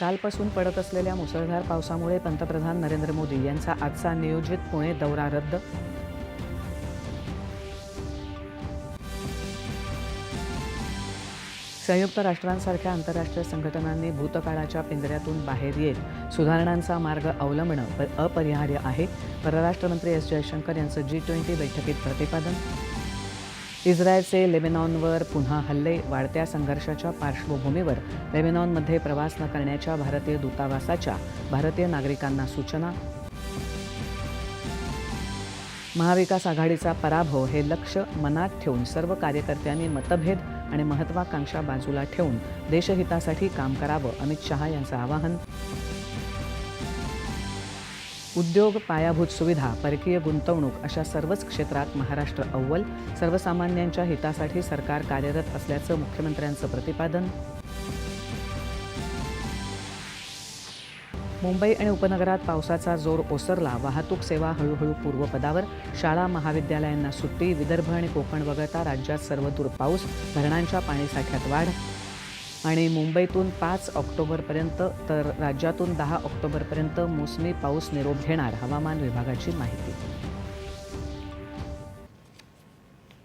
कालपासून पडत असलेल्या मुसळधार पावसामुळे पंतप्रधान नरेंद्र मोदी यांचा आजचा नियोजित पुणे दौरा रद्द. संयुक्त राष्ट्रांसारख्या आंतरराष्ट्रीय संघटनांनी भूतकाळाच्या पिंजऱ्यातून बाहेर येत सुधारणांचा मार्ग अवलंबणं प- अपरिहार्य आहे. परराष्ट्रमंत्री एस जयशंकर यांचं जी ट्वेंटी बैठकीत प्रतिपादन इस्रायलचे लेबेनॉनवर पुन्हा हल्ले वाढत्या संघर्षाच्या पार्श्वभूमीवर लेबेनॉनमध्ये प्रवास न करण्याच्या भारतीय दूतावासाच्या भारतीय नागरिकांना सूचना. महाविकास आघाडीचा पराभव हे लक्ष मनात ठेवून सर्व कार्यकर्त्यांनी मतभेद आणि महत्वाकांक्षा बाजूला ठेवून देशहितासाठी काम करावं अमित शहा यांचं आवाहन. उद्योग पायाभूत सुविधा परकीय गुंतवणूक अशा सर्वच क्षेत्रात महाराष्ट्र अव्वल सर्वसामान्यांच्या हितासाठी सरकार कार्यरत असल्याचं मुख्यमंत्र्यांचं प्रतिपादन. मुंबई आणि उपनगरात पावसाचा जोर ओसरला वाहतूक सेवा हळूहळू पूर्वपदावर शाळा महाविद्यालयांना सुट्टी विदर्भ आणि कोकण वगळता राज्यात सर्वदूर पाऊस धरणांच्या पाणीसाठ्यात वाढ आणि मुंबईतून पाच ऑक्टोबरपर्यंत तर राज्यातून दहा ऑक्टोबरपर्यंत मोसमी पाऊस निरोप घेणार हवामान विभागाची माहिती.